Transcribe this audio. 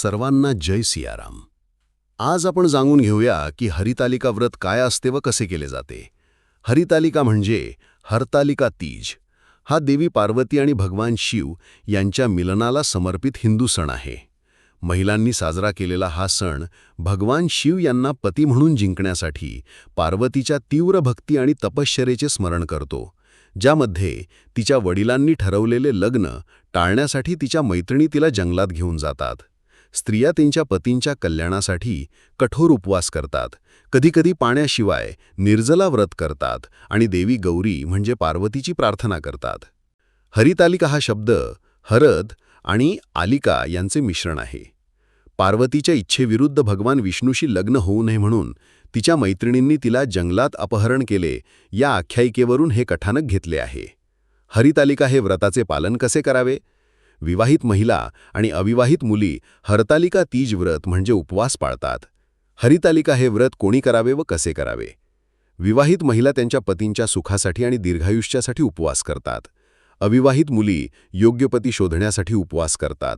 सर्वांना जय सियाराम. आज आपण जाणून घेऊया की हरितालिका व्रत काय असते व कसे केले जाते. हरितालिका म्हणजे हरतालिका तीज. हा देवी पार्वती आणि भगवान शिव यांच्या मिलनाला समर्पित हिंदू सण आहे. महिलांनी साजरा केलेला हा सण भगवान शिव यांना पती म्हणून जिंकण्यासाठी पार्वतीच्या तीव्र भक्ती आणि तपश्चरेचे स्मरण करतो ज्यामध्ये तिच्या वडिलांनी ठरवलेले लग्न टाळण्यासाठी तिच्या मैत्रिणी तिला जंगलात घेऊन जातात. स्त्रिया त्यांच्या पतींच्या कल्याणासाठी कठोर उपवास करतात. कधीकधी पाण्याशिवाय निर्जला व्रत करतात आणि देवी गौरी म्हणजे पार्वतीची प्रार्थना करतात. हरितालिका हा शब्द हरद आणि आलिका यांचे मिश्रण आहे. पार्वतीच्या इच्छेविरुद्ध भगवान विष्णूशी लग्न होऊ नये म्हणून तिच्या मैत्रिणींनी तिला जंगलात अपहरण केले या आख्यायिकेवरून हे कथानक घेतले आहे. हरितालिका हे व्रताचे पालन कसे करावे? विवाहित महिला आणि अविवाहित मुली हरतालिका तीज व्रत म्हणजे उपवास पाळतात. हरितालिका हे व्रत कोणी करावे व कसे करावे? विवाहित महिला त्यांच्या पतींच्या सुखासाठी आणि दीर्घायुष्यासाठी उपवास करतात. अविवाहित मुली योग्य पती शोधण्यासाठी उपवास करतात.